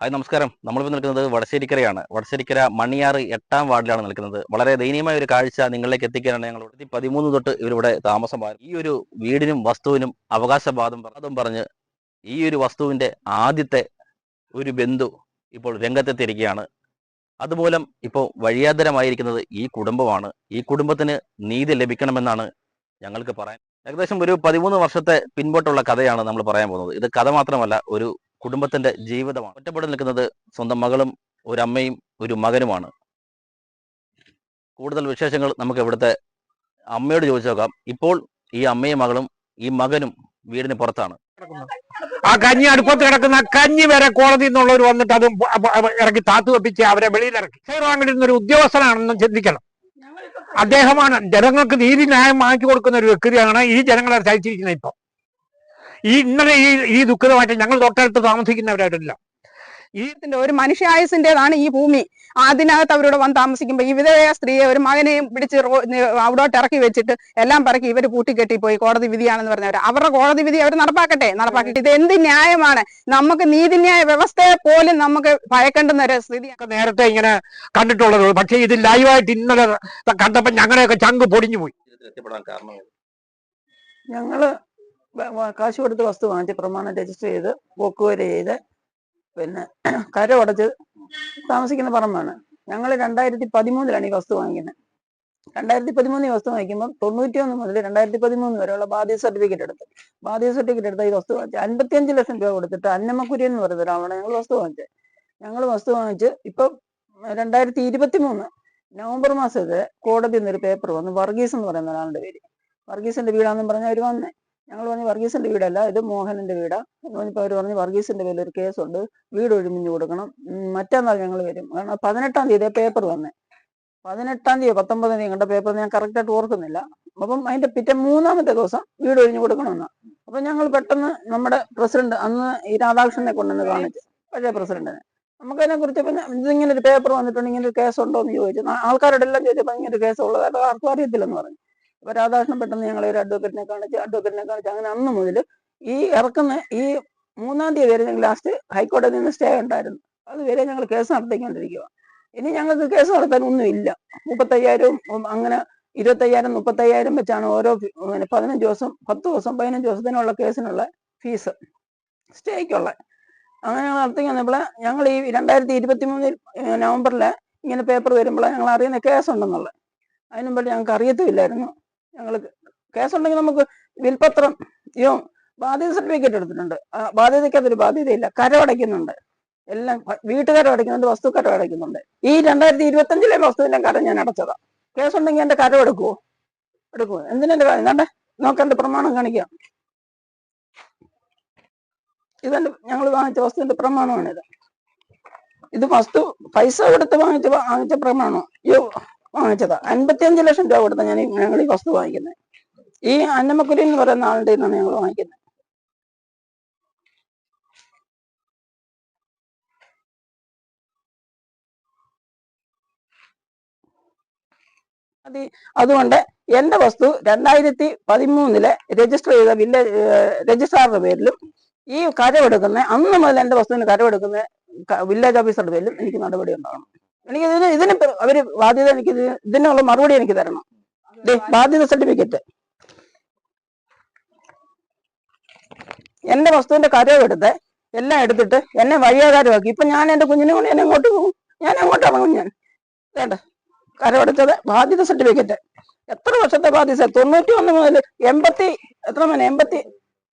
Hi നമസ്കാരം. നമ്മളിപ്പോൾ നിൽക്കുന്നത് വടശ്ശേരിക്കരയാണ്. വടശ്ശേരിക്കര മണിയാറ് എട്ടാം വാർഡിലാണ് നിൽക്കുന്നത്. വളരെ ദയനീയമായ ഒരു കാഴ്ച നിങ്ങളിലേക്ക് എത്തിക്കാനാണ് ഞങ്ങൾ ഇവിടെ പതിമൂന്ന് തൊട്ട് ഇവരിവിടെ താമസമായി ഈ ഒരു വീടിനും വസ്തുവിനും അവകാശവാദം അതും പറഞ്ഞ് ഈ ഒരു വസ്തുവിന്റെ ആദ്യത്തെ ഒരു ബന്ധു ഇപ്പോൾ രംഗത്തെത്തിയിരിക്കുകയാണ്. അതുമൂലം ഇപ്പോൾ വഴിയാതരമായിരിക്കുന്നത് ഈ കുടുംബമാണ്. ഈ കുടുംബത്തിന് നീതി ലഭിക്കണമെന്നാണ് ഞങ്ങൾക്ക് പറയാൻ ഏകദേശം ഒരു പതിമൂന്ന് വർഷത്തെ പിൻപോട്ടുള്ള കഥയാണ് നമ്മൾ പറയാൻ പോകുന്നത്. ഇത് കഥ മാത്രമല്ല ഒരു കുടുംബത്തിന്റെ ജീവിതമാണ്. ഒറ്റപ്പെട്ട് നിൽക്കുന്നത് സ്വന്തം മകളും ഒരു അമ്മയും ഒരു മകനുമാണ്. കൂടുതൽ വിശേഷങ്ങൾ നമുക്ക് ഇവിടുത്തെ അമ്മയോട് ചോദിച്ചു നോക്കാം. ഇപ്പോൾ ഈ അമ്മയും മകളും ഈ മകനും വീടിന് പുറത്താണ്. ആ കഞ്ഞി അടുപ്പത്ത് കിടക്കുന്ന കഞ്ഞി വരെ കോടതി നിന്നുള്ളവർ വന്നിട്ട് അത് ഇറക്കി താത്തു വെപ്പിച്ച് അവരെ വെളിയിലിറക്കി സൈറാങ്കിലിരുന്ന ഒരു ഉദ്യോഗസ്ഥനാണെന്ന് ചിന്തിക്കണം. അദ്ദേഹമാണ് ജനങ്ങൾക്ക് നീതി ന്യായം വാങ്ങിച്ചു കൊടുക്കുന്ന ഒരു വ്യക്തിയാണ് ഈ ജനങ്ങളെ സഹിച്ചിരിക്കുന്നത് ഇപ്പൊ. ഈ ഇന്നലെ ഈ ഈ ദുഃഖിതമായിട്ട് ഞങ്ങൾ തൊട്ടടുത്ത് താമസിക്കുന്നവരായിട്ടില്ല. ജീവിതത്തിന്റെ ഒരു മനുഷ്യായുസിന്റേതാണ് ഈ ഭൂമി. അതിനകത്ത് അവരോട് വന്ന് താമസിക്കുമ്പോൾ ഈ വിധവയ സ്ത്രീയെ ഒരു മകനെയും പിടിച്ച് അവിടോട്ട് ഇറക്കി വെച്ചിട്ട് എല്ലാം പറക്കി ഇവർ പൂട്ടിക്കെട്ടി പോയി കോടതി വിധിയാണെന്ന് പറഞ്ഞവർ അവരുടെ കോടതി വിധി അവർ നടപ്പാക്കട്ടെ നടപ്പാക്കി ഇത് എന്ത് ന്യായമാണ്? നമുക്ക് നീതിന്യായ വ്യവസ്ഥയെ പോലും നമുക്ക് ഭയക്കേണ്ടുന്ന ഒരു സ്ഥിതി നേരത്തെ ഇങ്ങനെ കണ്ടിട്ടുള്ളത്. പക്ഷേ ഇത് ലൈവായിട്ട് ഇന്നലെ കണ്ടപ്പോൾ ഞങ്ങളുടെയൊക്കെ ചങ്ക് പൊടിഞ്ഞു പോയി കാരണം ഞങ്ങൾ കാശ് കൊടുത്ത് വസ്തു വാങ്ങിച്ച് പ്രമാണം രജിസ്റ്റർ ചെയ്ത് പോക്കുവരെ ചെയ്ത് പിന്നെ കര ഉടച്ച് താമസിക്കുന്ന പറമ്പാണ്. ഞങ്ങൾ രണ്ടായിരത്തി പതിമൂന്നിലാണ് ഈ വസ്തു വാങ്ങിക്കുന്നത് രണ്ടായിരത്തി പതിമൂന്ന് ഈ വസ്തു വാങ്ങിക്കുമ്പോൾ തൊണ്ണൂറ്റി ഒന്ന് മുതൽ രണ്ടായിരത്തി പതിമൂന്ന് വരെയുള്ള ബാധ്യത സർട്ടിഫിക്കറ്റ് എടുത്ത്. ബാധ്യത സർട്ടിഫിക്കറ്റ് എടുത്ത ഈ വസ്തു വാങ്ങിച്ച് അൻപത്തിയഞ്ച് ലക്ഷം രൂപ കൊടുത്തിട്ട് അന്നമ്മക്കുരി എന്ന് പറയുന്ന ഒരാളാണ് ഞങ്ങൾ വസ്തു വാങ്ങിച്ചത്. ഞങ്ങൾ വസ്തു വാങ്ങിച്ച് ഇപ്പം രണ്ടായിരത്തി ഇരുപത്തി മൂന്ന് നവംബർ മാസത്തിൽ കോടതി എന്നൊരു പേപ്പർ വന്നു വർഗീസ് എന്ന് പറയുന്ന ഒരാളുടെ പേര്. വർഗീസിന്റെ വീടാണെന്ന് പറഞ്ഞാൽ അവർ വന്നേ. ഞങ്ങൾ പറഞ്ഞു വർഗീസിന്റെ വീടല്ല ഇത് മോഹനന്റെ വീടാ. എന്ന് പറഞ്ഞപ്പോൾ അവർ പറഞ്ഞു വർഗീസിന്റെ പേരിൽ ഒരു കേസുണ്ട് വീട് ഒഴിമിഞ്ഞു കൊടുക്കണം. മറ്റന്നാൾ ഞങ്ങൾ വരും. കാരണം പതിനെട്ടാം തീയതി പേപ്പർ വന്നേ. പതിനെട്ടാം തീയതി പത്തൊമ്പതാം തീയതി കണ്ട പേപ്പർ ഞാൻ കറക്റ്റായിട്ട് ഓർക്കുന്നില്ല. അപ്പം അതിന്റെ പിറ്റേ മൂന്നാമത്തെ ദിവസം വീട് ഒഴിഞ്ഞു കൊടുക്കണമെന്ന്. അപ്പൊ ഞങ്ങൾ പെട്ടെന്ന് നമ്മുടെ പ്രസിഡന്റ് അന്ന് ഈ രാധാകൃഷ്ണനെ കൊണ്ടുവന്ന് കാണിച്ചു പഴയ പ്രസിഡന്റിനെ. നമുക്കതിനെ കുറിച്ച് പിന്നെ ഇതിങ്ങനെ ഒരു പേപ്പർ വന്നിട്ടുണ്ട് ഇങ്ങനെ ഒരു കേസ് ഉണ്ടോ എന്ന് ചോദിച്ചു ആൾക്കാരോടെല്ലാം ചോദിച്ചപ്പോൾ ഇങ്ങനെ ഒരു കേസ് ഉള്ളതായിട്ട് ആർക്കും അറിയത്തില്ലെന്ന് പറഞ്ഞു. അപ്പൊ രാധാകൃഷ്ണൻ പെട്ടെന്ന് ഞങ്ങളെ ഒരു അഡ്വക്കറ്റിനെ കാണിച്ച് അഡ്വക്കറ്റിനെ കാണിച്ച് അങ്ങനെ അന്ന് മുതൽ ഈ ഇറക്കുന്ന ഈ മൂന്നാം തീയതി വരെ ഞങ്ങൾ ലാസ്റ്റ് ഹൈക്കോടതി നിന്ന് സ്റ്റേ ഉണ്ടായിരുന്നു. അതുവരെ ഞങ്ങൾ കേസ് നടത്തിക്കൊണ്ടിരിക്കുക ഇനി ഞങ്ങൾക്ക് കേസ് നടത്താൻ ഒന്നുമില്ല മുപ്പത്തയ്യായിരവും അങ്ങനെ ഇരുപത്തയ്യായിരം മുപ്പത്തയ്യായിരം വെച്ചാണ് ഓരോ പതിനഞ്ച് ദിവസം പത്ത് ദിവസം പതിനഞ്ച് ദിവസത്തിനുള്ള കേസിനുള്ള ഫീസ് സ്റ്റേക്കുള്ള അങ്ങനെ ഞങ്ങൾ നടത്തി വന്നപ്പോൾ ഞങ്ങൾ ഈ രണ്ടായിരത്തി ഇരുപത്തി മൂന്നിൽ നവംബറിൽ ഇങ്ങനെ പേപ്പർ വരുമ്പോൾ ഞങ്ങൾ അറിയുന്ന കേസുണ്ടെന്നുള്ളത് അതിനുമ്പോൾ ഞങ്ങൾക്ക് അറിയത്തുമില്ലായിരുന്നു. ഞങ്ങൾ കേസുണ്ടെങ്കിൽ നമുക്ക് വിൽപത്രം യോ ബാധ്യത സർട്ടിഫിക്കറ്റ് എടുത്തിട്ടുണ്ട്. ബാധ്യതയ്ക്ക് ബാധ്യതയ്ക്കകത്തൊരു ബാധ്യതയില്ല. കരമടയ്ക്കുന്നുണ്ട് എല്ലാം വീട്ടുകാരും അടയ്ക്കുന്നുണ്ട് വസ്തുക്കാരും അടയ്ക്കുന്നുണ്ട്. ഈ രണ്ടായിരത്തി ഇരുപത്തി അഞ്ചിലെ വസ്തുവിന്റെ കരം ഞാൻ അടച്ചതാ. കേസുണ്ടെങ്കിൽ എന്റെ കരം എടുക്കുവോ എടുക്കുവോ എന്തിനെ കാര്യം? നോക്കണ്ട പ്രമാണം കാണിക്കാം. ഇതെന്റെ ഞങ്ങൾ വാങ്ങിച്ച വസ്തുവിന്റെ പ്രമാണമാണിത്? ഇത് വസ്തു പൈസ കൊടുത്ത് വാങ്ങിച്ച വാങ്ങിച്ച പ്രമാണോ? വാങ്ങിച്ചതാ. അൻപത്തിയഞ്ച് ലക്ഷം രൂപ കൊടുത്ത ഞാൻ ഞങ്ങൾ ഈ വസ്തു വാങ്ങിക്കുന്നത് ഈ അന്നമ്മക്കുരി എന്ന് പറയുന്ന ആളുടെ നിന്നാണ് ഞങ്ങൾ വാങ്ങിക്കുന്നത് അത് അതുകൊണ്ട് എന്റെ വസ്തു രണ്ടായിരത്തി പതിമൂന്നിലെ രജിസ്റ്റർ ചെയ്ത വില്ലേജ് രജിസ്ട്രാറുടെ പേരിലും ഈ കരവെടുക്കുന്ന അന്ന് മുതൽ എന്റെ വസ്തുവിന് കരവെടുക്കുന്ന വില്ലേജ് ഓഫീസറുടെ പേരിലും എനിക്ക് നടപടി ഉണ്ടാകണം എനിക്ക് ഇതിന് ഇതിന് അവർ ബാധ്യത എനിക്ക് ഇതിനുള്ള മറുപടി എനിക്ക് തരണം. ബാധ്യത സർട്ടിഫിക്കറ്റ്. എന്റെ വസ്തുവിന്റെ കരവ് എടുത്ത് എല്ലാം എടുത്തിട്ട് എന്നെ വഴിയാകാരമാക്കി. ഇപ്പൊ ഞാൻ എന്റെ കുഞ്ഞിനെ കൊണ്ട് എന്നെ എങ്ങോട്ട് പോകും? ഞാൻ എങ്ങോട്ട് ഇറങ്ങും ഞാൻ? വേണ്ട. കരവെടുത്തത് ബാധ്യത സർട്ടിഫിക്കറ്റ്. എത്ര വർഷത്തെ ബാധ്യത തൊണ്ണൂറ്റി ഒന്ന് മുതൽ എൺപത്തി എത്ര മണി എൺപത്തി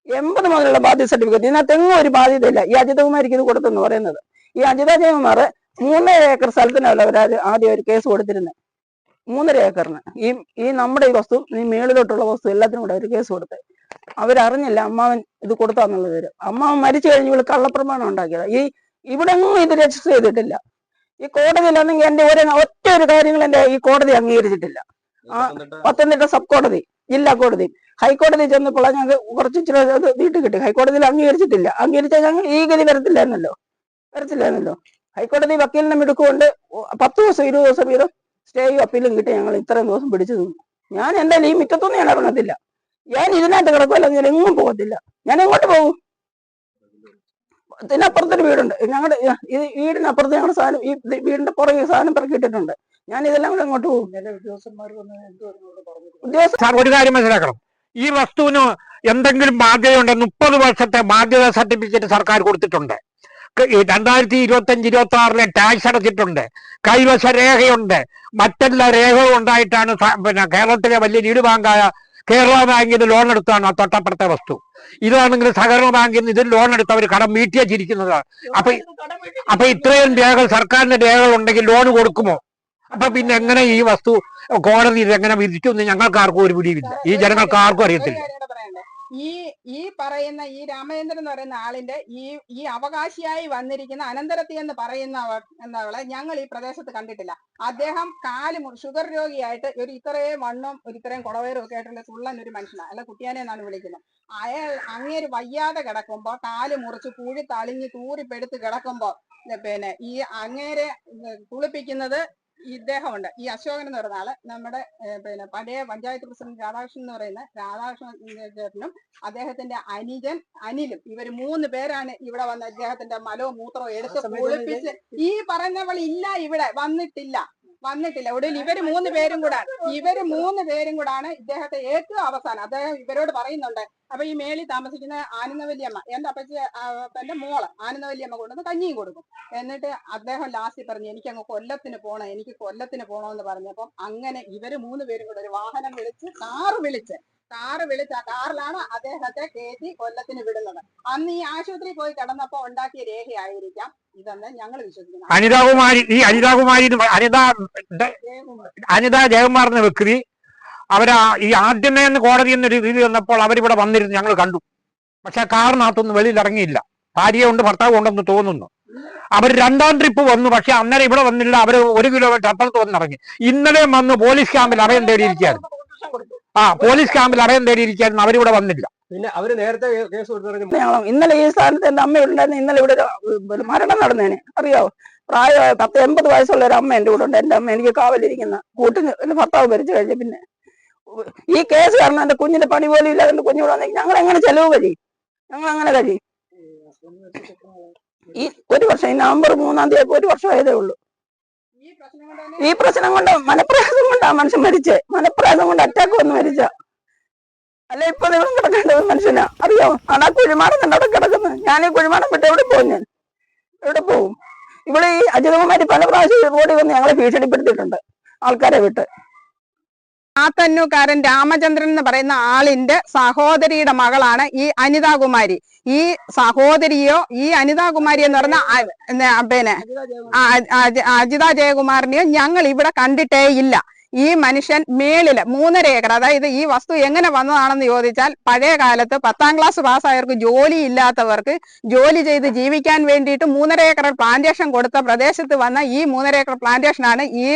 എൺപത് മുതലുള്ള ബാധ്യത സർട്ടിഫിക്കറ്റ്. ഇതിനകത്ത് എങ്ങും ഒരു ബാധ്യതയില്ല. ഈ അജിതകുമാരിക്ക് ഇത് കൊടുത്തെന്ന് പറയുന്നത്. ഈ അജിത ജയകുമാർ മൂന്നര ഏക്കർ സ്ഥലത്തിനല്ല അവർ ആദ്യം ഒരു കേസ് കൊടുത്തിരുന്നത് മൂന്നര ഏക്കറിന്. ഈ ഈ നമ്മുടെ ഈ വസ്തു ഈ മേളിലോട്ടുള്ള വസ്തു എല്ലാത്തിനും കൂടെ ഒരു കേസ് കൊടുത്തത് അവരറിഞ്ഞില്ല അമ്മാവൻ ഇത് കൊടുത്താന്നുള്ളത് വരും അമ്മാവൻ മരിച്ചു കഴിഞ്ഞ് ഇവൾ കള്ളപ്രമാണം ഉണ്ടാക്കിയത്. ഈ ഇവിടെ ഒന്നും ഇത് രജിസ്റ്റർ ചെയ്തിട്ടില്ല. ഈ കോടതിയിലാണെങ്കിൽ എന്റെ ഒരു ഒറ്റ ഒരു കാര്യങ്ങൾ എന്റെ ഈ കോടതി അംഗീകരിച്ചിട്ടില്ല. പത്തനംതിട്ട സബ് കോടതി ജില്ലാ കോടതി. ഹൈക്കോടതി ചെന്നപ്പോൾ ഞങ്ങൾക്ക് കുറച്ച് ഇച്ചിരി വീട്ടിൽ കിട്ടി. ഹൈക്കോടതിയിൽ അംഗീകരിച്ചിട്ടില്ല. അംഗീകരിച്ചാൽ ഞങ്ങൾ ഈ ഗതി വരത്തില്ലായിരുന്നല്ലോ. വരത്തില്ലായിരുന്നല്ലോ. ഹൈക്കോടതി വക്കീലിനെ മിടുക്കുകൊണ്ട് പത്ത് ദിവസം ഇരുപത് ദിവസം വീതം സ്റ്റേയും അപ്പീലും കിട്ടി ഞങ്ങൾ ഇത്രയും ദിവസം പിടിച്ചു നിന്നു. ഞാൻ എന്തായാലും ഈ മിറ്റത്തൊന്നും ഞാൻ ഇറങ്ങത്തില്ല. ഞാൻ ഇതിനകത്ത് കിടക്കുമല്ലോ ഞാൻ എങ്ങും പോകത്തില്ല. ഞാൻ എങ്ങോട്ട് പോകും? ഇതിനപ്പുറത്തൊരു വീടുണ്ട്. ഞങ്ങളുടെ ഈ വീടിനപ്പുറത്ത് ഞങ്ങളുടെ സാധനം ഈ വീടിന്റെ പുറകെ സാധനം പിറക്കിയിട്ടിട്ടുണ്ട്. ഞാൻ ഇതെല്ലാം കൂടെ അങ്ങോട്ട് പോകും. സാർ ഒരു കാര്യം മനസ്സിലാക്കണം. ഈ വസ്തുവിന് എന്തെങ്കിലും ബാധ്യതയുണ്ട് മുപ്പത് വർഷത്തെ ബാധ്യത സർട്ടിഫിക്കറ്റ് സർക്കാർ കൊടുത്തിട്ടുണ്ട്. രണ്ടായിരത്തി ഇരുപത്തി അഞ്ച് ഇരുപത്തി ആറിലെ ടാക്സ് അടച്ചിട്ടുണ്ട്. കൈവശ രേഖയുണ്ട്. മറ്റെല്ലാ രേഖകളും ഉണ്ടായിട്ടാണ് പിന്നെ കേരളത്തിലെ വലിയ ലീഡ് ബാങ്കായ കേരള ബാങ്കിന് ലോൺ എടുത്താണ് ആ തൊട്ടപ്പുറത്തെ വസ്തു. ഇതാണെങ്കിൽ സഹകരണ ബാങ്കിൽ നിന്ന് ഇതിൽ ലോൺ എടുത്ത് അവർ കടം വീട്ടിയച്ചിരിക്കുന്നത് അപ്പൊ അപ്പൊ ഇത്രയും രേഖകൾ സർക്കാരിന്റെ രേഖകൾ ഉണ്ടെങ്കിൽ ലോൺ കൊടുക്കുമോ? അപ്പൊ പിന്നെ എങ്ങനെ ഈ വസ്തു കോടതി എങ്ങനെ വിധിച്ചു എന്ന് ഞങ്ങൾക്ക് ആർക്കും ഒരു പിടിയുമില്ല. ഈ ജനങ്ങൾക്ക് ആർക്കും അറിയത്തില്ല ഒരു കാര്യം കൂടെ പറയണ്ടേ? ഈ ഈ പറയുന്ന ഈ രാമചന്ദ്രൻ എന്ന് പറയുന്ന ആളിന്റെ ഈ ഈ അവകാശിയായി വന്നിരിക്കുന്ന അനന്തരത്തി എന്ന് പറയുന്ന എന്നവളെ ഞങ്ങൾ ഈ പ്രദേശത്ത് കണ്ടിട്ടില്ല. അദ്ദേഹം കാൽ ഷുഗർ രോഗിയായിട്ട് ഒരു ഇത്രയും വണ്ണും ഒരു ഇത്രയും കുടവയറും ഒക്കെ ആയിട്ടുള്ള തുള്ളൻ ഒരു മനുഷ്യനാണ് അല്ല കുട്ടിയാനെ എന്നാണ് വിളിക്കുന്നത്. അയാൾ അങ്ങേര് വയ്യാതെ കിടക്കുമ്പോ കാൽ മുറിച്ച് പൂഴി തളിഞ്ഞ് തൂറിപ്പെടുത്ത് കിടക്കുമ്പോ ഏ, പിന്നെ ഈ അങ്ങേരെ കുളിപ്പിക്കുന്നത് ഇദ്ദേഹമുണ്ട്. ഈ അശോകൻ എന്ന് പറയുന്ന ആൾ നമ്മുടെ പിന്നെ പഴയ പഞ്ചായത്ത് പ്രസിഡന്റ് രാധാകൃഷ്ണൻ എന്ന് പറയുന്ന രാധാകൃഷ്ണൻ ചേട്ടനും അദ്ദേഹത്തിന്റെ അനിജൻ അനിലും. ഇവർ മൂന്ന് പേരാണ് ഇവിടെ വന്ന് അദ്ദേഹത്തിന്റെ മലവും മൂത്രവും എടുത്ത് കുളിപ്പിച്ച് ഈ പറഞ്ഞവൾ ഇല്ല ഇവിടെ വന്നിട്ടില്ല. വന്നിട്ടില്ല. ഒടുവിൽ ഇവർ മൂന്ന് പേരും കൂടാണ് ഇവർ മൂന്ന് പേരും കൂടാണ് ഇദ്ദേഹത്തെ ഏറ്റവും അവസാനം. അദ്ദേഹം ഇവരോട് പറയുന്നുണ്ട് അപ്പൊ ഈ മേളി താമസിക്കുന്ന ആനന്ദവല്യമ്മ എന്റെ അപ്പച്ചി എന്റെ മോൾ ആനന്ദവല്യമ്മ കൊണ്ടുവന്ന് കഞ്ഞിയും കൊടുക്കും. എന്നിട്ട് അദ്ദേഹം ലാസ്റ്റ് പറഞ്ഞു എനിക്ക് അങ്ങ് കൊല്ലത്തിന് പോണം എനിക്ക് കൊല്ലത്തിന് പോണമെന്ന് പറഞ്ഞപ്പം അങ്ങനെ ഇവർ മൂന്ന് പേരും കൂടെ ഒരു വാഹനം വിളിച്ച് കാറ് വിളിച്ച് കാറ് വിളിച്ച കാറിലാണ് അദ്ദേഹത്തെ കയറ്റി കൊല്ലത്തിന് വിടുന്നത്. അന്ന് ഈ ആശുപത്രി പോയി കിടന്നപ്പോ ഉണ്ടാക്കിയ രേഖയായിരിക്കാം ഇതെന്ന് ഞങ്ങൾ വിശ്വസിക്കുന്നു. അനിതാകുമാരി ഈ അനിതാകുമാരി അനിതാ അനിതാ ജയകുമാർ. എന്ന വ്യക്തി അവരാ ഈ ആദ്യമേ എന്ന് കോടതി എന്നൊരു രീതി വന്നപ്പോൾ അവരിവിടെ വന്നിരുന്നു ഞങ്ങൾ കണ്ടു. പക്ഷെ കാറിനകത്തൊന്നും വെളിയിൽ ഇറങ്ങിയില്ല. ഭാര്യയെ ഉണ്ട് ഭർത്താവ് ഉണ്ടെന്ന് തോന്നുന്നു. അവർ രണ്ടാം ട്രിപ്പ് വന്നു പക്ഷെ അന്നേരം ഇവിടെ വന്നില്ല. അവർ ഒരു കിലോമീറ്റർ അപ്പുറത്ത് വന്നിറങ്ങി. ഇന്നലെ വന്ന് പോലീസ് ക്യാമ്പിൽ അറിയാൻ തേടിയിരിക്കുകയായിരുന്നു. ആ പോലീസ് ക്യാമ്പിൽ അഭയം തേടിയിരിക്കുന്നു അവരിവിടെ വന്നില്ല. പിന്നെ അവർ നേരത്തെ കേസ് കൊടുത്തു ഇന്നലെ ഈ സ്ഥാനത്ത് എന്റെ അമ്മ ഉണ്ടായിരുന്നു. ഇന്നലെ ഇവിടെ മരണം നടന്നേനെ. അറിയാവോ? പ്രായമായ പത്ത് എൺപത് വയസ്സുള്ള ഒരു അമ്മ എന്റെ കൂടെ ഉണ്ട്. എന്റെ അമ്മ എനിക്ക് കാവലിരിക്കുന്ന കൂട്ടിന് എന്റെ ഭർത്താവ് മരിച്ചു കഴിഞ്ഞ പിന്നെ ഈ കേസ് കാരണം എന്റെ കുഞ്ഞിന്റെ പണി പോലും ഇല്ല എന്റെ കുഞ്ഞു വന്നെങ്കിൽ ഞങ്ങൾ എങ്ങനെ ചെലവ് കഴിയും? ഞങ്ങൾ അങ്ങനെ കഴിയും? ഈ ഒരു വർഷം ഈ നവംബർ മൂന്നാം തീയതി ഒരു വർഷം ആയതേ ഉള്ളൂ. ഈ പ്രശ്നം കൊണ്ട് മനപ്രയാസം കൊണ്ടാ മനുഷ്യൻ മരിച്ചേ. മനപ്രയാസം കൊണ്ട് അറ്റാക്ക് വന്ന് മരിച്ച. അല്ല ഇപ്പൊ നിങ്ങൾ കിടക്കേണ്ടത് മനുഷ്യനാ? അറിയോ? അതാ കുഴിമാടം തന്നെ അവിടെ കിടക്കുന്നത് ഞാൻ ഈ കുഴിമാടം വിട്ട് എവിടെ പോകും ഞാൻ? എവിടെ പോകും? ഇവിടെ ഈ അജിതകുമാരി പല പ്രാവശ്യം റോഡിൽ വന്ന് ഞങ്ങളെ ഭീഷണിപ്പെടുത്തിയിട്ടുണ്ട്. ആൾക്കാരെ വിട്ട്. ആത്തന്നൂക്കാരൻ രാമചന്ദ്രൻ എന്ന് പറയുന്ന ആളിന്റെ സഹോദരിയുടെ മകളാണ് ഈ അനിതാകുമാരി. ഈ സഹോദരിയോ ഈ അനിതാകുമാരി എന്ന് പറഞ്ഞ പിന്നെ അജിത ജയകുമാറിനെയോ ഞങ്ങൾ ഇവിടെ കണ്ടിട്ടേ ഇല്ല. ഈ മനുഷ്യൻ മേളിൽ മൂന്നര ഏക്കർ അതായത് ഈ വസ്തു എങ്ങനെ വന്നതാണെന്ന് ചോദിച്ചാൽ പഴയ കാലത്ത് പത്താം ക്ലാസ് പാസ്സായവർക്ക് ജോലി ഇല്ലാത്തവർക്ക് ജോലി ചെയ്ത് ജീവിക്കാൻ വേണ്ടിയിട്ട് മൂന്നര ഏക്കർ പ്ലാന്റേഷൻ കൊടുത്ത പ്രദേശത്ത് വന്ന ഈ മൂന്നര ഏക്കർ പ്ലാന്റേഷനാണ് ഈ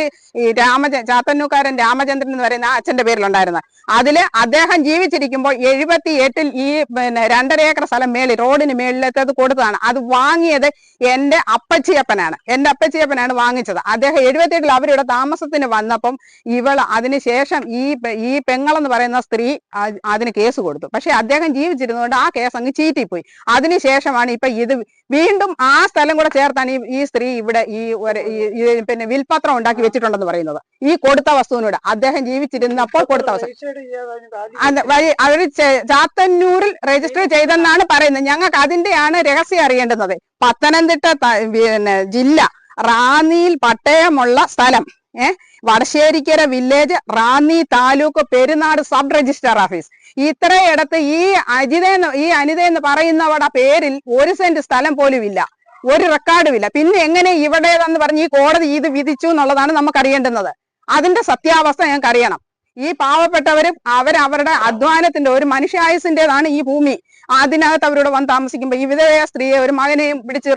രാമച ചാത്തന്നൂക്കാരൻ രാമചന്ദ്രൻ എന്ന് പറയുന്ന ആ അച്ഛന്റെ പേരിലുണ്ടായിരുന്നത്. അതിൽ അദ്ദേഹം ജീവിച്ചിരിക്കുമ്പോൾ എഴുപത്തി എട്ടിൽ ഈ പിന്നെ രണ്ടര ഏക്കർ സ്ഥലം മേളിൽ റോഡിന് മേളിലത്തേത് കൊടുത്തതാണ്. അത് വാങ്ങിയത് എന്റെ അപ്പച്ചിയപ്പനാണ്. എന്റെ അപ്പച്ചിയപ്പനാണ് വാങ്ങിച്ചത്. അദ്ദേഹം എഴുപത്തിയെട്ടിൽ അവരിവിടെ താമസത്തിന് വന്നപ്പം ഇവൾ അതിനുശേഷം ഈ ഈ പെങ്ങളെന്ന് പറയുന്ന സ്ത്രീ അതിന് കേസ് കൊടുത്തു. പക്ഷെ അദ്ദേഹം ജീവിച്ചിരുന്നുകൊണ്ട് ആ കേസ് അങ്ങ് ചീറ്റിപ്പോയി. അതിനുശേഷമാണ് ഇപ്പൊ ഇത് വീണ്ടും ആ സ്ഥലം കൂടെ ചേർത്താണ് ഈ സ്ത്രീ ഇവിടെ ഈ ഒരു- പിന്നെ വിൽപത്രം ഉണ്ടാക്കി വെച്ചിട്ടുണ്ടെന്ന് പറയുന്നത്. ഈ കൊടുത്ത വസ്തുവിനോട് അദ്ദേഹം ജീവിച്ചിരുന്നപ്പോൾ കൊടുത്ത വസ്തു വഴി അവർ ചാത്തന്നൂരിൽ രജിസ്റ്റർ ചെയ്തെന്നാണ് പറയുന്നത്. ഞങ്ങൾക്ക് അതിന്റെയാണ് രഹസ്യം അറിയേണ്ടുന്നത്. പത്തനംതിട്ട പിന്നെ ജില്ല റാന്നിയിൽ പട്ടയമുള്ള സ്ഥലം. ഏഹ് Vadasserikkara village Ranni taluk Perunad sub registrar office ഇത്രയിടത്ത് ഈ അജിത ഈ അനിത എന്ന് പറയുന്നവടെ പേരിൽ ഒരു സെന്റ് സ്ഥലം പോലും ഇല്ല ഒരു റെക്കോർഡും ഇല്ല പിന്നെ എങ്ങനെ ഇവിടേതെന്ന് പറഞ്ഞ് ഈ കോടതി ഇത് വിധിച്ചു എന്നുള്ളതാണ് നമുക്ക് അറിയേണ്ടുന്നത് അതിന്റെ സത്യാവസ്ഥ ഞങ്ങൾക്ക് അറിയണം ഈ പാവപ്പെട്ടവരും അവരവരുടെ അധ്വാനത്തിന്റെ ഒരു മനുഷ്യായുസിന്റേതാണ് ഈ ഭൂമി. അതിനകത്ത് അവരോട് വന്ന് താമസിക്കുമ്പോൾ ഈ വിധവയ സ്ത്രീയെ ഒരു മകനെയും പിടിച്ച്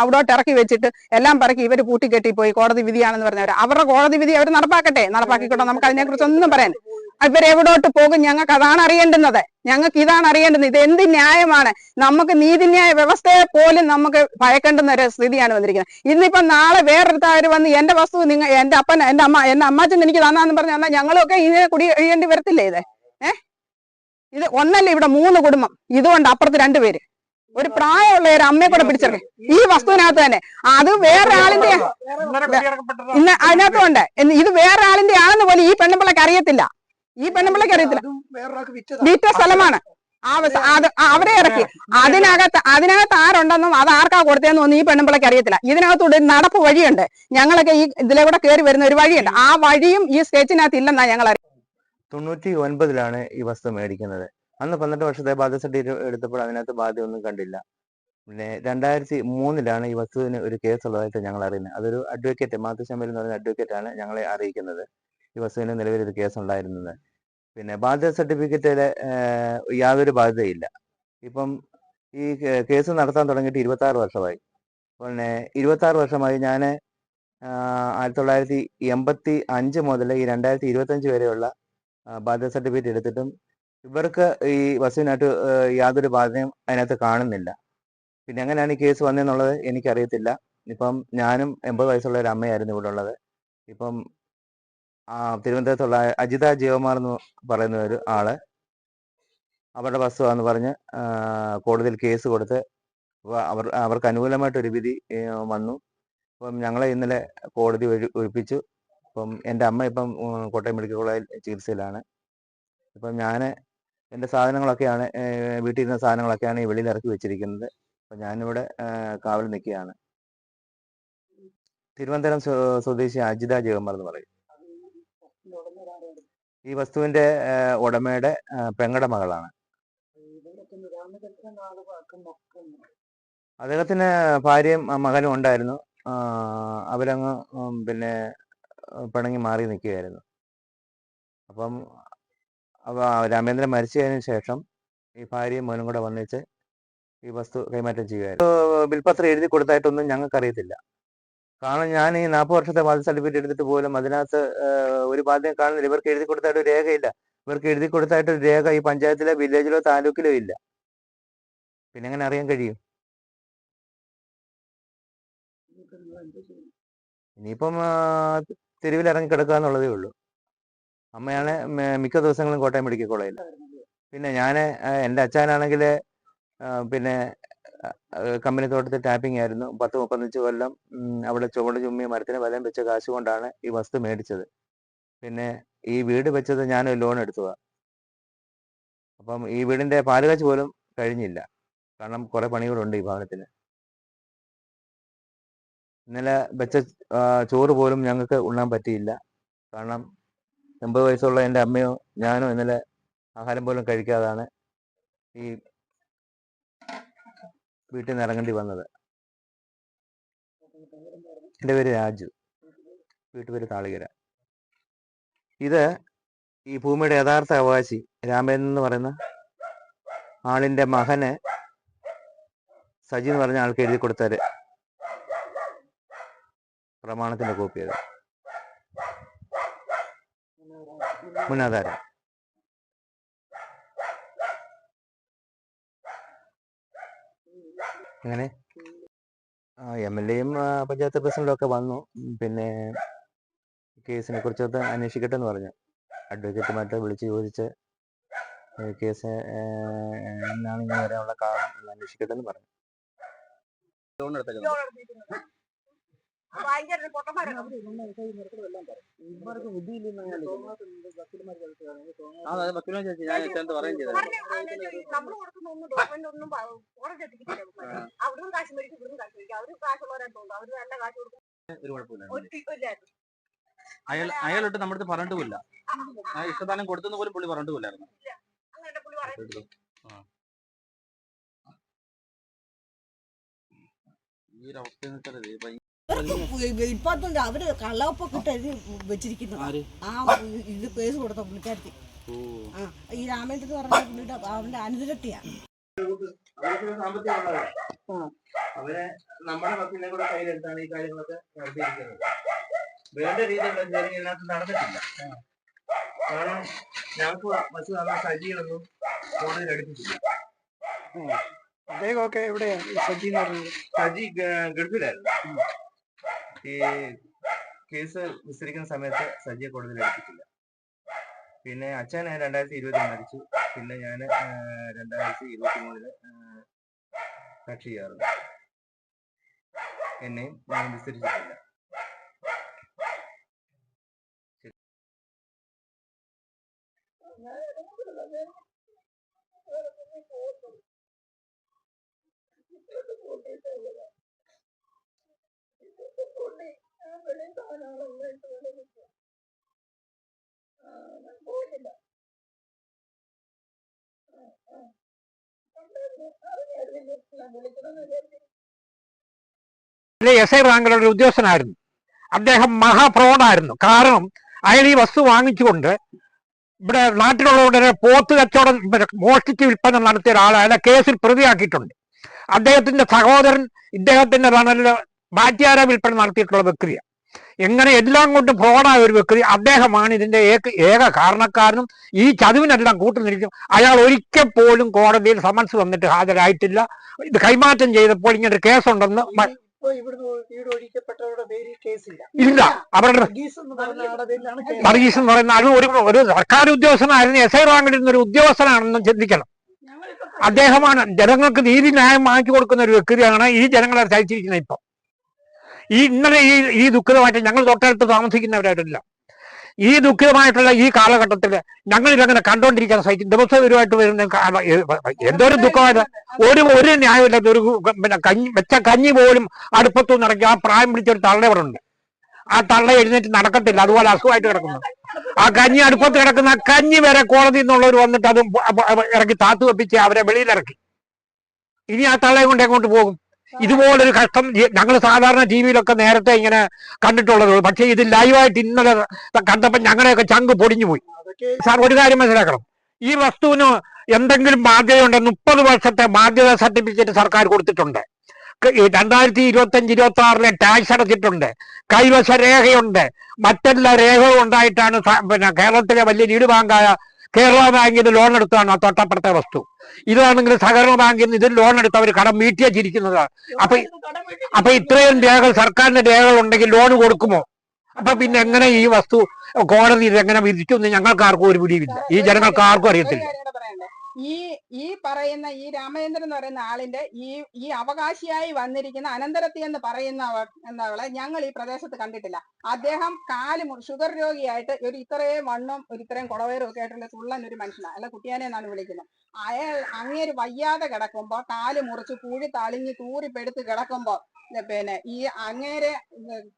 അവിടോട്ട് ഇറക്കി വെച്ചിട്ട് എല്ലാം പറക്കി ഇവർ പൂട്ടിക്കെട്ടി പോയി കോടതി വിധിയാണെന്ന് പറഞ്ഞവർ അവരുടെ കോടതി വിധി അവർ നടപ്പാക്കട്ടെ. നടപ്പാക്കിക്കോട്ടെ. നമുക്ക് അതിനെക്കുറിച്ച് ഒന്നും പറയാൻ ഇവരെവിടോട്ട് പോകും? ഞങ്ങൾക്ക് അതാണ് അറിയേണ്ടുന്നത്. ഞങ്ങൾക്ക് ഇതാണ് അറിയേണ്ടത് ഇത് എന്ത് ന്യായമാണ്? നമുക്ക് നീതിന്യായ വ്യവസ്ഥയെ പോലും നമുക്ക് ഭയക്കേണ്ടുന്ന ഒരു സ്ഥിതിയാണ് വന്നിരിക്കുന്നത്. ഇന്നിപ്പം നാളെ വേറൊരുത്താർ വന്ന് എന്റെ വസ്തു നിങ്ങൾ എന്റെ അപ്പൻ എന്റെ അമ്മ എന്റെ അമ്മാച്ചൻ എനിക്ക് തന്നാന്ന് പറഞ്ഞു തന്നാൽ ഞങ്ങളൊക്കെ ഇതിനെ കുടി കഴിയേണ്ടി വരത്തില്ലേ ഇത്? ഏഹ് ഇത് ഒന്നല്ല ഇവിടെ മൂന്ന് കുടുംബം. ഇതുകൊണ്ട് അപ്പുറത്ത് രണ്ടുപേര് ഒരു പ്രായമുള്ള ഒരു അമ്മയെ കൂടെ പിടിച്ചിറക്കി ഈ വസ്തുവിനകത്ത് തന്നെ. അത് വേറെ ആളിന്റെ ഇന്ന് അതിനകത്തുണ്ട്. ഇത് വേറെ ആളിന്റെ ആണെന്ന് പോലും ഈ പെണ്ണുമ്പിള്ളക്ക് അറിയത്തില്ല. ഈ പെണ്ണുമ്പിള്ളക്ക് അറിയത്തില്ല. വിറ്റ സ്ഥലമാണ്. അവരെ ഇറക്കി. അതിനകത്ത് അതിനകത്ത് ആരുണ്ടെന്നും അത് ആർക്കാ കൊടുത്തതെന്നും ഒന്നും ഈ പെണ്ണുമ്പിളക്ക് അറിയത്തില്ല. ഇതിനകത്തൂടെ നടപ്പ് വഴിയുണ്ട്. ഞങ്ങളൊക്കെ ഈ ഇതിലൂടെ കൂടെ കയറി വരുന്ന ഒരു വഴിയുണ്ട്. ആ വഴിയും ഈ സ്കെച്ചിനകത്ത് ഇല്ലെന്നാ ഞങ്ങൾ തൊണ്ണൂറ്റി ഒൻപതിലാണ് ഈ വസ്തു മേടിക്കുന്നത്. അന്ന് പന്ത്രണ്ട് വർഷത്തെ ബാധ്യത സർട്ടിഫിക്കറ്റ് എടുത്തപ്പോൾ അതിനകത്ത് ബാധ്യത കണ്ടില്ല. പിന്നെ രണ്ടായിരത്തി മൂന്നിലാണ് ഈ വസ്തുവിന് ഒരു കേസ് ഉള്ളതായിട്ട് ഞങ്ങൾ അറിയുന്നത് അതൊരു അഡ്വക്കേറ്റ് മാത്തുശമ്പൽ എന്ന് പറയുന്ന അഡ്വക്കേറ്റ് ആണ് ഞങ്ങളെ അറിയിക്കുന്നത്. ഈ നിലവിൽ ഒരു കേസ് ഉണ്ടായിരുന്നത്. പിന്നെ ബാധ്യത സർട്ടിഫിക്കറ്റിൽ യാതൊരു ബാധ്യതയില്ല. ഇപ്പം ഈ കേസ് നടത്താൻ തുടങ്ങിയിട്ട് ഇരുപത്തി ആറ് വർഷമായി. പിന്നെ ഇരുപത്തി ആറ് വർഷമായി ഞാൻ ആയിരത്തി തൊള്ളായിരത്തി എൺപത്തി അഞ്ച് മുതൽ ഈ രണ്ടായിരത്തി ഇരുപത്തഞ്ച് വരെയുള്ള ബാധ്യത സർട്ടിഫിക്കറ്റ് എടുത്തിട്ടും ഇവർക്ക് ഈ വസ്തുവിനായിട്ട് ഏഹ്, യാതൊരു ബാധ്യതയും അതിനകത്ത് കാണുന്നില്ല. പിന്നെ എങ്ങനെയാണ് ഈ കേസ് വന്നതെന്നുള്ളത് എനിക്കറിയത്തില്ല. ഇപ്പം ഞാനും എൺപത് വയസ്സുള്ള ഒരു അമ്മയായിരുന്നു ഇവിടെ ഉള്ളത്. ഇപ്പം തിരുവനന്തപുരത്തുള്ള അജിത ജീവമാർ എന്ന് പറയുന്ന ഒരു ആൾ. അവരുടെ വസ്തുവാന്ന് പറഞ്ഞ് കോടതിയിൽ കേസ് കൊടുത്ത് അവർ അവർക്ക് അനുകൂലമായിട്ട് ഒരു വിധി വന്നു. അപ്പം ഞങ്ങളെ ഇന്നലെ കോടതി ഒഴി- ഒഴിപ്പിച്ചു. അപ്പം എന്റെ അമ്മ ഇപ്പം കോട്ടയം മെഡിക്കൽ കോളേജിൽ ചികിത്സയിലാണ്. ഇപ്പം ഞാൻ എന്റെ സാധനങ്ങളൊക്കെയാണ് വീട്ടിൽ ഇരുന്ന സാധനങ്ങളൊക്കെയാണ് ഈ വെളിയിൽ ഇറക്കി വെച്ചിരിക്കുന്നത്. അപ്പം ഞാനിവിടെ കാവൽ നിൽക്കുകയാണ്. തിരുവനന്തപുരം സ്വദേശി അജിത ജയകുമാർ എന്ന് പറയും. ഈ വസ്തുവിന്റെ ഉടമയുടെ പെങ്ങടെ മകളാണ്. അദ്ദേഹത്തിന് ഭാര്യയും മകനും ഉണ്ടായിരുന്നു. അവരങ്ങ് പിന്നെ പിണങ്ങി മാറി നിൽക്കുകയായിരുന്നു. അപ്പം രാമേന്ദ്രൻ മരിച്ചതിന് ശേഷം ഈ ഭാര്യയും മോനും കൂടെ വന്നിച്ച് ഈ വസ്തു കൈമാറ്റം ചെയ്യുകയായിരുന്നു. ബിൽപത്രം എഴുതി കൊടുത്തായിട്ടൊന്നും ഞങ്ങൾക്ക് അറിയത്തില്ല കാരണം ഞാൻ ഈ നാൽപ്പത് വർഷത്തെ ബാധ്യത സർട്ടിഫിക്കറ്റ് എടുത്തിട്ട് പോലും അതിനകത്ത് ഒരു ബാധ്യത കാണുന്നില്ല. ഇവർക്ക് എഴുതി കൊടുത്തായിട്ട് ഒരു രേഖയില്ല. ഇവർക്ക് എഴുതി കൊടുത്തായിട്ട് ഒരു രേഖ ഈ പഞ്ചായത്തിലോ വില്ലേജിലോ താലൂക്കിലോ ഇല്ല. പിന്നെ എങ്ങനെ അറിയാൻ കഴിയും? ഇനിയിപ്പം തെരുവിലിറങ്ങി തെരുവിൽ ഇറങ്ങി കിടക്കുക എന്നുള്ളതേ ഉള്ളൂ. അമ്മയാണ് മിക്ക ദിവസങ്ങളും കോട്ടയം മെഡിക്കൽ കോളേജിൽ പിന്നെ ഞാൻ എന്റെ അച്ഛനാണെങ്കിൽ പിന്നെ കമ്പനി തോട്ടത്തിൽ ടാപ്പിംഗ് ആയിരുന്നു. പത്ത് മുപ്പത്തഞ്ച് കൊല്ലം അവിടെ ചുവട് ചുമ്മിയ മരത്തിന് വലം വെച്ച കാശ് കൊണ്ടാണ് ഈ വസ്തു മേടിച്ചത്. പിന്നെ ഈ വീട് വെച്ചത് ഞാൻ ലോൺ എടുത്തതാണ് അപ്പം ഈ വീടിന്റെ പാലുകാച്ച് പോലും കഴിഞ്ഞില്ല. കാരണം കുറെ പണികളുണ്ട് ഈ ഭവനത്തിന്. ഇന്നലെ വെച്ച ചോറ് പോലും ഞങ്ങൾക്ക് ഉണ്ണാൻ പറ്റിയില്ല. കാരണം എൺപത് വയസ്സുള്ള എന്റെ അമ്മയോ ഞാനോ ഇന്നലെ ആഹാരം പോലും കഴിക്കാതാണ്. ഈ വീട്ടിൽ നിന്ന് ഇറങ്ങേണ്ടി വന്നത് എന്റെ പേര് രാജു. വീട്ടുപേര് താളികര. ഇത് ഈ ഭൂമിയുടെ യഥാർത്ഥ അവകാശി രാമേന്ദ്രൻ എന്ന് പറയുന്ന ആളിന്റെ മകന് സജി എന്ന് പറഞ്ഞ ആൾക്ക് എഴുതി കൊടുത്തത് പ്രമാണത്തിന്റെ കോപ്പി അത് മുന്നാധാരം അങ്ങനെ. എം എൽ എയും പഞ്ചായത്ത് പ്രസിഡന്റും ഒക്കെ വന്നു പിന്നെ കേസിനെ കുറിച്ചൊക്കെ അന്വേഷിക്കട്ടെ എന്ന് പറഞ്ഞു അഡ്വക്കേറ്റുമായിട്ട് വിളിച്ച് ചോദിച്ച് കേസ് എന്നാണ് ഇങ്ങനെ വരാനുള്ള കാരണം അന്വേഷിക്കട്ടെ എന്ന് പറഞ്ഞു. നമ്മൾ കൊടുക്കുന്ന ഒന്നും ഒന്നും കോടതി എത്തിക്കില്ല അവിടുന്ന് കാശ് മേടിക്കും ഇവിടുന്ന് കാശ് മേടിക്കും അവർ കാശുള്ളവരായിട്ടുണ്ട് അവർ നല്ല കാശ് കൊടുക്കും ഒരു കുഴപ്പമില്ല അയാൾ അയാളൊട്ട് നമ്മുടെ അടുത്ത് പറഞ്ഞിട്ടുമില്ല ആ ഇഷ്ടദാനം കൊടുത്തെന്ന് പോലും പുള്ളി പറഞ്ഞിട്ടുമില്ലായിരുന്നു ഈ ഒരു അവസ്ഥ ഇപ്പത്തുണ്ട്. അവർ എഴുതി വെച്ചിരിക്കുന്നു. ആ ഇത് കേസ് കൊടുത്ത പുള്ളിക്കാരത്തി ഓ. ആ ഈ രാമേന്ദ്രൻ എന്ന് പറഞ്ഞ പുള്ളിയുടെ അവന്റെ അനുദിരട്ടിയാ അവരെ നമ്മുടെ പത്തിനെ കൂടെ കയ്യിലെടുത്താണ് ഈ കാര്യങ്ങളൊക്കെ നടത്തിയിരിക്കുന്നത്. വേണ്ട രീതിയിലുള്ള എഞ്ചിനീയറിംഗ് ഇതിനകത്ത് നടന്നിട്ടില്ല. കാരണം ഞങ്ങൾക്ക് വസ്തു തന്ന സജിയൊന്നും കോടതിയിൽ അടുപ്പിച്ചില്ല അദ്ദേഹമൊക്കെ എവിടെയാ? ഈ സജി എന്ന് പറഞ്ഞത് സജി ഗൾഫിലായിരുന്നു ഈ കേസ് വിസ്തരിക്കുന്ന സമയത്ത് സജിയെ കോടതിയിൽ എടുത്തിട്ടില്ല പിന്നെ അച്ഛൻ രണ്ടായിരത്തി ഇരുപതിൽ മരിച്ചു. പിന്നെ ഞാൻ രണ്ടായിരത്തി ഇരുപത്തി മൂന്നിൽ കക്ഷി ചെയ്യാറുണ്ട്. എന്നെയും ഞാൻ വിസ്തരിച്ചിട്ടില്ല. എസ് ഐ റാങ്കിലുള്ള ഒരു ഉദ്യോഗസ്ഥനായിരുന്നു. അദ്ദേഹം മഹാപ്രോഡായിരുന്നു. കാരണം അയാൾ ഈ വസ്തു വാങ്ങിച്ചുകൊണ്ട് ഇവിടെ നാട്ടിലുള്ളവരുടെ പോത്ത് കച്ചവടം മോഷ്ടിച്ച് വിൽപ്പന നടത്തിയ ഒരാളെ കേസിൽ പ്രതിയാക്കിയിട്ടുണ്ട്. അദ്ദേഹത്തിന്റെ സഹോദരൻ ഇദ്ദേഹത്തിന്റെ തണലിൽ ബാറ്റ്യാര വിൽപ്പന നടത്തിയിട്ടുള്ള വ്യക്തിയ എങ്ങനെ എല്ലാം കൊണ്ടും ഫ്രോഡായ ഒരു വ്യക്തി അദ്ദേഹമാണ് ഇതിന്റെ ഏക ഏക കാരണക്കാരനും ഈ ചതിവിനെല്ലാം കൂട്ടുനിരിക്കും അയാൾ ഒരിക്കൽ പോലും കോടതിയിൽ സമൻസ് വന്നിട്ട് ഹാജരായിട്ടില്ല. ഇത് കൈമാറ്റം ചെയ്തപ്പോൾ ഇങ്ങനൊരു കേസുണ്ടെന്ന് ഇല്ല. അവരുടെ വർഗീസ് എന്ന് പറയുന്ന അത് ഒരു ഒരു സർക്കാർ ഉദ്യോഗസ്ഥനായിരുന്നു. എസ് ഐ റാങ്കിൽ ഒരു ഉദ്യോഗസ്ഥനാണെന്ന് ചിന്തിക്കണം. അദ്ദേഹമാണ് ജനങ്ങൾക്ക് നീതി ന്യായം വാങ്ങിച്ചു കൊടുക്കുന്ന ഒരു വ്യക്തിയാണ് ഈ ജനങ്ങളെ സഹിച്ചിരിക്കുന്നത് ഇപ്പം. ഈ ഇന്നലെ ഈ ഈ ദുഃഖിതമായിട്ട് ഞങ്ങൾ തൊട്ടടുത്ത് താമസിക്കുന്നവരായിട്ടില്ല. ഈ ദുഃഖിതമായിട്ടുള്ള ഈ കാലഘട്ടത്തിൽ ഞങ്ങൾ ഇതങ്ങനെ കണ്ടോണ്ടിരിക്കാൻ സഹിക്കും ദിവസം ഒരുമായിട്ട് വരുന്ന എന്തൊരു ദുഃഖമായിട്ട് ഒരു ഒരു ന്യായമില്ലാത്ത ഒരു പിന്നെ കഞ്ഞി വെച്ച കഞ്ഞി പോലും അടുപ്പത്തു നിറയ്ക്കും ആ പ്രായം പിടിച്ചൊരു തള്ളയവരുണ്ട് ആ തള്ള എഴുന്നേറ്റ് നടക്കത്തില്ല അതുപോലെ അസുഖമായിട്ട് കിടക്കുന്നു. ആ കഞ്ഞി അടുപ്പത്ത് കിടക്കുന്ന കഞ്ഞി വരെ കോടതി നിന്നുള്ളവർ വന്നിട്ട് അത് ഇറക്കി താത്തു വെപ്പിച്ച് അവരെ വെളിയിലിറക്കി. ഇനി ആ തള്ളയെ കൊണ്ട് എങ്ങോട്ട് പോകും? ഇതുപോലൊരു കഷ്ടം ഞങ്ങൾ സാധാരണ ടി വിയിലൊക്കെ നേരത്തെ ഇങ്ങനെ കണ്ടിട്ടുള്ളത് പക്ഷേ ഇത് ലൈവായിട്ട് ഇന്നലെ കണ്ടപ്പോൾ ഞങ്ങളുടെയൊക്കെ ചങ്ക് പൊടിഞ്ഞു പോയി. സാർ ഒരു കാര്യം മനസ്സിലാക്കണം. ഈ വസ്തുവിന് എന്തെങ്കിലും ബാധ്യതയുണ്ട് മുപ്പത് വർഷത്തെ ബാധ്യത സർട്ടിഫിക്കറ്റ് സർക്കാർ കൊടുത്തിട്ടുണ്ട്. രണ്ടായിരത്തി ഇരുപത്തി അഞ്ച് ഇരുപത്തി ആറിലെ ടാക്സ് അടച്ചിട്ടുണ്ട്. കൈവശ രേഖയുണ്ട്. മറ്റെല്ലാ രേഖകളും ഉണ്ടായിട്ടാണ് പിന്നെ കേരളത്തിലെ വലിയ ലീഡ് ബാങ്കായ കേരള ബാങ്കിന് ലോൺ എടുത്താണ് ആ തൊട്ടപ്പുറത്തെ വസ്തു. ഇതാണെങ്കിൽ സഹകരണ ബാങ്കിൽ നിന്ന് ഇതിൽ ലോൺ എടുത്ത് അവർ കടം വീട്ടി വെച്ചിരിക്കുന്നതാണ് അപ്പൊ അപ്പൊ ഇത്രയും രേഖകൾ സർക്കാരിന്റെ രേഖകൾ ഉണ്ടെങ്കിൽ ലോൺ കൊടുക്കുമോ? അപ്പൊ പിന്നെ എങ്ങനെ ഈ വസ്തു കോടതി എങ്ങനെ വിധിച്ചു എന്ന് ഞങ്ങൾക്ക് ആർക്കും ഒരു പിടിയുമില്ല. ഈ ജനങ്ങൾക്ക് ആർക്കും അറിയത്തില്ല ഒരു കാര്യം കൂടെ പറയണ്ടേ? ഈ ഈ പറയുന്ന ഈ രാമചന്ദ്രൻ എന്ന് പറയുന്ന ആളിന്റെ ഈ ഈ അവകാശിയായി വന്നിരിക്കുന്ന അനന്തരത്തി എന്ന് പറയുന്ന എന്നവളെ ഞങ്ങൾ ഈ പ്രദേശത്ത് കണ്ടിട്ടില്ല. അദ്ദേഹം കാൽ ഷുഗർ രോഗിയായിട്ട് ഒരു ഇത്രയും വണ്ണം ഒരു ഇത്രയും കുടവയറും ഒക്കെ ആയിട്ടുള്ള തുള്ളൻ ഒരു മനുഷ്യനാണ് അല്ല കുട്ടിയാനെ എന്നാണ് വിളിക്കുന്നത്. അയാൾ അങ്ങേര് വയ്യാതെ കിടക്കുമ്പോ കാൽ മുറിച്ച് കൂഴി തളിഞ്ഞ് തൂറിപ്പെടുത്ത് കിടക്കുമ്പോ പിന്നെ ഈ അങ്ങേരെ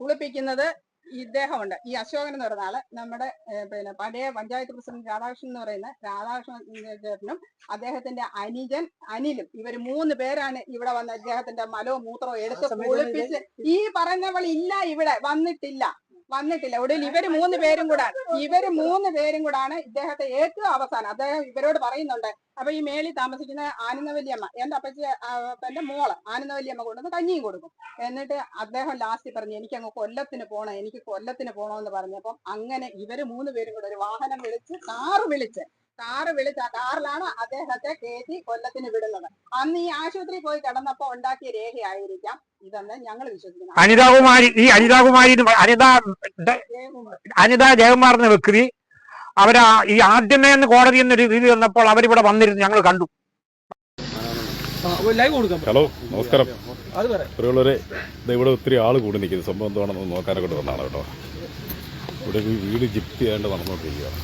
കുളിപ്പിക്കുന്നത് ഇദ്ദേഹമുണ്ട്. ഈ അശോകൻ എന്ന് പറയുന്ന ആൾ നമ്മുടെ പിന്നെ പഴയ പഞ്ചായത്ത് പ്രസിഡന്റ് രാധാകൃഷ്ണൻ എന്ന് പറയുന്ന രാധാകൃഷ്ണൻ ചേട്ടനും അദ്ദേഹത്തിന്റെ അനിജൻ അനിലും ഇവർ മൂന്ന് പേരാണ് ഇവിടെ വന്ന് അദ്ദേഹത്തിന്റെ മലവും മൂത്രവും എടുത്ത് കുളിപ്പിച്ച് ഈ പറഞ്ഞവൾ ഇല്ല ഇവിടെ വന്നിട്ടില്ല. വന്നിട്ടില്ല. ഒടുവിൽ ഇവർ മൂന്ന് പേരും കൂടാണ് ഇവർ മൂന്ന് പേരും കൂടാണ് ഇദ്ദേഹത്തെ ഏറ്റവും അവസാനം. അദ്ദേഹം ഇവരോട് പറയുന്നുണ്ട് അപ്പൊ ഈ മേളിൽ താമസിക്കുന്ന ആനന്ദവല്യമ്മ എന്റെ അപ്പച്ചി എന്റെ മോൾ ആനന്ദവല്യമ്മ കൊണ്ടുവന്ന് കഞ്ഞിയും കൊടുക്കും. എന്നിട്ട് അദ്ദേഹം ലാസ്റ്റ് പറഞ്ഞു എനിക്ക് അങ്ങ് കൊല്ലത്തിന് പോണം എനിക്ക് കൊല്ലത്തിന് പോണമെന്ന് പറഞ്ഞപ്പം അങ്ങനെ ഇവർ മൂന്ന് പേരും കൂടെ ഒരു വാഹനം വിളിച്ച് കാറ് വിളിച്ച് കാറ് വിളിച്ച കാറിലാണ് അദ്ദേഹത്തെ കയറ്റി കൊല്ലത്തിന് വിടുന്നത്. അന്ന് ഈ ആശുപത്രി പോയി കിടന്നപ്പോ ഉണ്ടാക്കിയ രേഖയായിരിക്കാം ഇതെന്ന് ഞങ്ങൾ വിശ്വസിക്കുന്നു. അനിതാകുമാരി ഈ അനിതാകുമാരി അനിതാ അനിതാ ജയകുമാർ. എന്ന വ്യക്തി അവരാ ഈ ആദ്യമേ എന്ന് കോടതി എന്നൊരു രീതി വന്നപ്പോൾ അവരിവിടെ വന്നിരുന്നു ഞങ്ങൾ കണ്ടു. ഹലോ നമസ്കാരം. ദേ ഇവിടെ ഒത്തിരി ആൾ കൂടി നിൽക്കുന്നു. സംഭവം എന്താണെന്ന് നോക്കാനൊക്കെ വന്നതാണ് കേട്ടോ. ഇവിടെ ഒരു വീട് ജിപ്തി ആയിട്ട് നടന്നുകൊണ്ടിരിക്കുകയാണ്?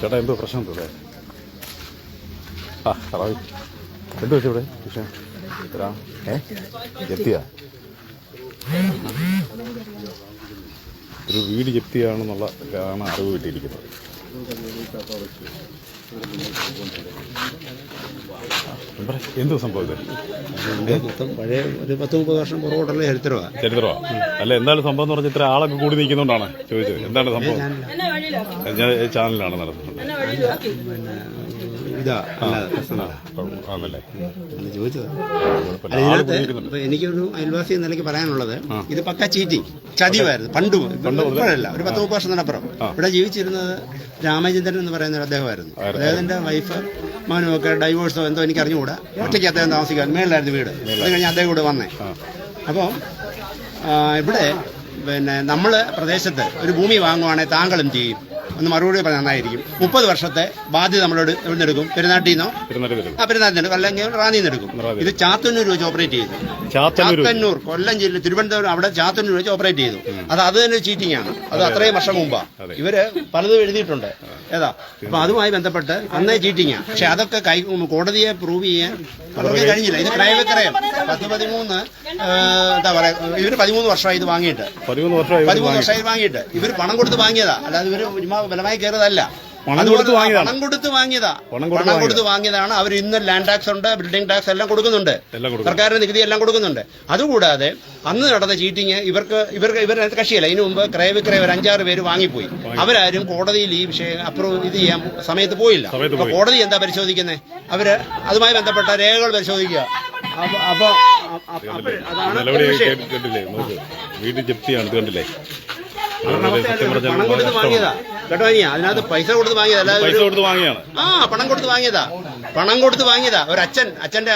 ചേട്ടാ എന്തോ പ്രശ്നം എന്തോ? ആ ഹലോ. എന്ത് വെച്ചു ഇവിടെ? വിഷയം ഏ? ജപ്തിയ? ഒരു വീട് ജപ്തിയാണെന്നുള്ള ആണ് അറിവ് കിട്ടിയിരിക്കുന്നത്. എന്തോ സംഭവം ഇത്? ഇതിന്റെ മൊത്തം പഴയ ഒരു പത്ത് മുപ്പത് വർഷം പുറകോട്ടുള്ള ചരിത്രമാണ് ചരിത്രമാണ് അല്ല എന്താണ് സംഭവം എന്ന് പറഞ്ഞാൽ ഇത്ര ആളൊക്കെ കൂടി നിൽക്കുന്നോണ്ടാണ് ചോദിച്ചത്. എന്താണ് സംഭവം? ഞാൻ ഈ ചാനലാണ് നടത്തുന്നത് ഇതാ അല്ലാതെ ആണല്ലേ? ചോദിച്ചത്. എനിക്കൊരു അയൽവാസി എന്ന നിലയ്ക്ക് പറയാനുള്ളത് ഇത് പക്ക ചീറ്റി ചതിവായിരുന്നു പണ്ട് ഇപ്പോഴല്ല. ഒരു പത്ത് മുപ്പത് വർഷത്തിനപ്പുറം ഇവിടെ ജീവിച്ചിരുന്നത് രാമചന്ദ്രൻ എന്ന് പറയുന്ന ഒരു അദ്ദേഹമായിരുന്നു. അദ്ദേഹത്തിന്റെ വൈഫ് മകനും ഒക്കെ ഡൈവോഴ്സോ എന്തോ എനിക്ക് അറിഞ്ഞുകൂടാ. ഒറ്റയ്ക്ക് അദ്ദേഹം താമസിക്കാൻ മേളിലായിരുന്നു വീട്. അത് കഴിഞ്ഞ് അദ്ദേഹം കൂടെ വന്നേ. അപ്പോൾ ഇവിടെ പിന്നെ നമ്മൾ പ്രദേശത്ത് ഒരു ഭൂമി വാങ്ങുവാണെങ്കിൽ താങ്കളും ചെയ്യും. ഒന്ന് മറുപടി പറഞ്ഞാൽ നന്നായിരിക്കും. മുപ്പത് വർഷത്തെ ബാധ്യത നമ്മളോട് എവിടെ നിന്ന് എടുക്കും. പെരുന്നാട്ടിൽ നിന്നോ ആ പെരുന്നാട്ടിൽ നിന്ന് അല്ലെങ്കിൽ റാന്നിൽ നിന്ന് എടുക്കും ഇത് ചാത്തന്നൂർ വെച്ച് ഓപ്പറേറ്റ് ചെയ്തു ചാത്തന്നൂർ ചാത്തന്നൂർ കൊല്ലം ജില്ല തിരുവനന്തപുരം അവിടെ ചാത്തന്നൂർ വെച്ച് ഓപ്പറേറ്റ് ചെയ്തു. അത് അത് തന്നെ ചീറ്റിംഗ് ആണ്. അത് അത്രയും വർഷം മുമ്പാണ് ഇവർ പലതും എഴുതിയിട്ടുണ്ട്. ഏതാ? അപ്പൊ അതുമായി ബന്ധപ്പെട്ട് അന്നേ ചീറ്റിംഗ് പക്ഷെ അതൊക്കെ കൈ കോടതിയെ പ്രൂവ് ചെയ്യാൻ അതൊക്കെ കഴിഞ്ഞില്ല. ഇത് ക്രയവിക്രയം. പത്ത് പതിമൂന്ന് എന്താ പറയാ ഇവർ പതിമൂന്ന് വർഷമായി ഇത് വാങ്ങിയിട്ട്. പതിമൂന്ന് വർഷമായി. വാങ്ങിയിട്ട്. ഇവർ പണം കൊടുത്ത് വാങ്ങിയതാ. അല്ലാതെ ഇവർ ബലമായി കയറിയതല്ല പണം കൊടുത്ത് വാങ്ങിയതാണ്. പണം കൊടുത്ത് വാങ്ങിയതാ. പണം കൊടുത്ത് വാങ്ങിയതാണ്. അവർ ഇന്ന് ലാൻഡ് ടാക്സ് ഉണ്ട് ബിൽഡിംഗ് ടാക്സ് എല്ലാം കൊടുക്കുന്നുണ്ട്. സർക്കാരിന്റെ നികുതി എല്ലാം കൊടുക്കുന്നുണ്ട്. അതുകൂടാതെ അന്ന് നടന്ന ചീറ്റിങ് ഇവർക്ക് ഇവർക്ക് ഇവർ കക്ഷിയല്ല. ഇതിനു മുമ്പ് ക്രയവിക്രയ ഒരു അഞ്ചാറ് പേര് വാങ്ങിപ്പോയി. അവരാരും കോടതിയിൽ ഈ വിഷയം അപ്രൂവ് ഇത് ചെയ്യാൻ സമയത്ത് പോയില്ല. അപ്പൊ കോടതി എന്താ പരിശോധിക്കുന്നത് അവർ അതുമായി ബന്ധപ്പെട്ട രേഖകൾ പരിശോധിക്കുക. അപ്പൊ വീട് ജപ്തിയാണ് കണ്ടില്ലേ? പണം കൊടുത്ത് വാങ്ങിയതാ. കേട്ടോ അതിനകത്ത് പൈസ കൊടുത്ത് വാങ്ങിയതല്ല പൈസ കൊടുത്ത് വാങ്ങിയാണ് ആ പണം കൊടുത്ത് വാങ്ങിയതാ. പണം കൊടുത്ത് വാങ്ങിയതാ. ഒരു അച്ഛൻ അച്ഛന്റെ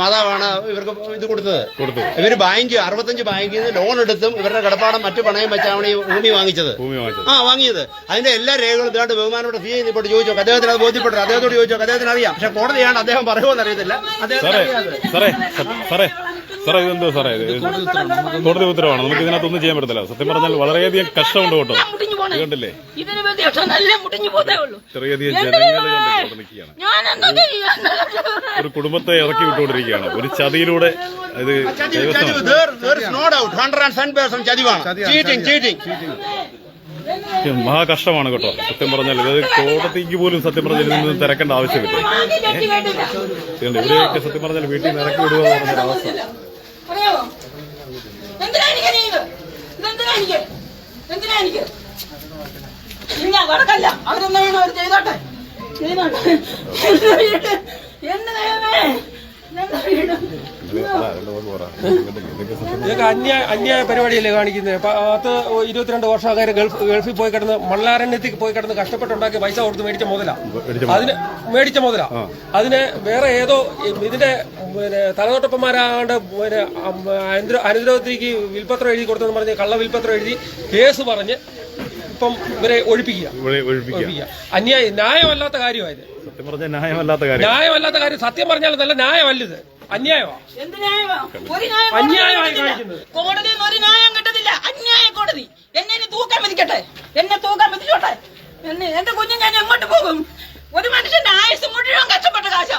മാതാവാണ് ഇവർക്ക് ഇത് കൊടുത്തത്. കൊടുത്തു ഇവർ ബാങ്ക് അറുപത്തഞ്ച് ബാങ്കിൽ നിന്ന് ലോൺ എടുത്തും ഇവരുടെ കടപ്പാടം മറ്റു പണയം വെച്ചാണ് ഈ ഭൂമി വാങ്ങിച്ചത്. ആ വാങ്ങിയത്. അതിന്റെ എല്ലാ രേഖകളും ഇതാണ്ട് ബഹുമാനോട് സി ഇപ്പോൾ ചോദിച്ചോ. അദ്ദേഹത്തിന് അത് ബോധ്യപ്പെട്ടു. അദ്ദേഹത്തോട് ചോദിച്ചോ. അദ്ദേഹത്തിന് അറിയാം. പക്ഷെ കോടതിയാണ് അദ്ദേഹം പറയുമോ എന്നറിയത്തില്ല. അദ്ദേഹം സാറേ സാറേ സാറേ ഇതെന്തോ സാറേ കോടതി ഉത്തരവാണ്. നമുക്ക് ഇതിനകത്തൊന്നും ചെയ്യാൻ പറ്റത്തില്ല. സത്യം പറഞ്ഞാൽ വളരെയധികം കഷ്ടമുണ്ട് കേട്ടോ. കണ്ടില്ലേ? ചെറിയധികം ജനങ്ങൾ ഒരു കുടുംബത്തെ ഇറക്കി വിട്ടുകൊണ്ടിരിക്കുകയാണ്. ഒരു ചതിയിലൂടെ ഇത് ചതിവ്, കൈവശം ചതിവ്. There- there is no doubt. 110% ചതിവാണ്. ചീറ്റിംഗ് ചീറ്റിംഗ് മഹാ കഷ്ടമാണ് കേട്ടോ. സത്യം പറഞ്ഞാൽ ഇത് കോടതിക്ക് പോലും സത്യം പറഞ്ഞാൽ ഇതിൽ നിന്ന് തിരക്കേണ്ട ആവശ്യമില്ല. ഇവരെയൊക്കെ സത്യം പറഞ്ഞാൽ വീട്ടിൽ നിന്ന് ഇറക്കി വിടുക അവസ്ഥ അറിയാമോ എന്തിനാ എനിക്ക് നീവ് ഇതെന്തിനാ എനിക്ക്? എന്തിനാ എനിക്ക്? ഇല്ല വടക്കല്ല അവരെന്താ വേണം അവർ ചെയ്തോട്ടെ. ചെയ്തോട്ടെ. എന്റെ വീട്. എന്റെ ദൈവമേ. ഇതൊക്കെ അന്യായ അന്യായ പരിപാടിയല്ലേ കാണിക്കുന്നത്? പത്ത് ഇരുപത്തിരണ്ട് വർഷം അങ്ങനെ ഗൾഫ് ഗൾഫിൽ പോയി കിടന്ന് മള്ളാരണ്യത്തിൽ പോയി കിടന്ന് കഷ്ടപ്പെട്ടുണ്ടാക്കി പൈസ കൊടുത്ത് മേടിച്ച മുതലാ. അതിന് മേടിച്ച മുതലാ. അതിന് വേറെ ഏതോ ഇതിന്റെ പിന്നെ തലതൊട്ടപ്പന്മാരാണ്ട് പിന്നെ അനുദ്രവത്തിക്ക് വിൽപത്രം എഴുതി കൊടുത്തെന്ന് പറഞ്ഞ് കള്ള വിൽപത്രം എഴുതി കേസ് പറഞ്ഞ് ഇപ്പം ഇവരെ ഒഴിപ്പിക്കുക. അന്യായ ന്യായമല്ലാത്ത കാര്യമായത്. സത്യം പറഞ്ഞാൽ ന്യായമല്ലാത്ത കാര്യം. ന്യായമല്ലാത്ത കാര്യം സത്യം പറഞ്ഞാൽ നല്ല ന്യായമല്ലത്. അന്യായമാണ്? ഒരു ന്യായം അന്യായമായി കിട്ടത്തില്ല. കാണിക്കുന്നത്. കോടതിയിൽ ഒരു ന്യായം കിട്ടത്തില്ല അന്യായ കോടതി. എന്നെ ഇനി തൂക്കാൻ എന്നെ തൂക്കാൻ എന്നെ എന്റെ കുഞ്ഞു ഞാൻ എങ്ങോട്ട് പോകും? ഒരു മനുഷ്യന്റെ ആയുസ് മുഴുവൻ കഷ്ടപ്പെട്ട കാശ.